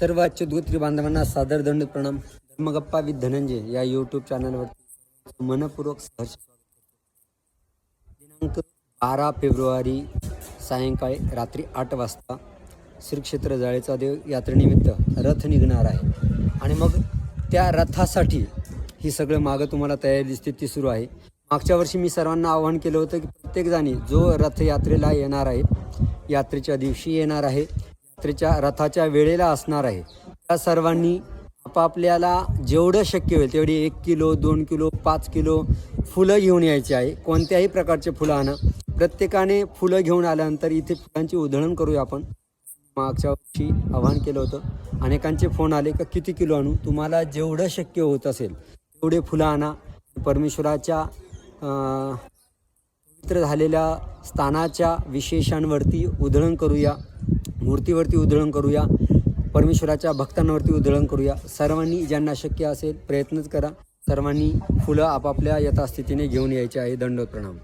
सर्व अच्युतगोत्री बांधवांना सादर दंड प्रणाम. धर्मगप्पा विथ धनंजय या यूट्यूब चॅनलवरती मनपूर्वक सहर्ष दिनांक बारा फेब्रुवारी सायंकाळी रात्री आठ वाजता श्री क्षेत्र जाळेचा देव यात्रेनिमित्त रथ निघणार आहे. आणि मग त्या रथासाठी ही सगळं मागं तुम्हाला तयारी दिसते ती सुरू आहे. मागच्या वर्षी मी सर्वांना आवाहन केलं होतं की प्रत्येकजणी जो रथयात्रेला येणार आहे यात्रेच्या दिवशी येणार आहे. यात्रेच्या रथाच्या वेळेला असणार आहे. त्या सर्वांनी आपापल्याला जेवढं शक्य होईल तेवढी एक किलो दोन किलो पाच किलो फुलं घेऊन यायची आहे. कोणत्याही प्रकारचे फुलं आणा. प्रत्येकाने फुलं घेऊन आल्यानंतर इथे फुलांची उधळण करूया आपण. मागच्या वर्षी आवाहन केलं होतं. अनेकांचे फोन आले का किती किलो आणू? तुम्हाला जेवढं शक्य होत असेल तेवढे फुलं आणा. परमेश्वराच्या पवित्र झालेल्या स्थानाच्या विशेषांवरती उधळण करूया. मूर्तीवरती उधळण करूया परमेश्वराच्या भक्तांवरती उधळण करूया. सर्वांनी ज्यांना शक्य असेल प्रयत्नच करा. सर्वांनी फुलं आपापल्या यथास्थितीने घेऊन यायचे आहे. दंडोत प्रणाम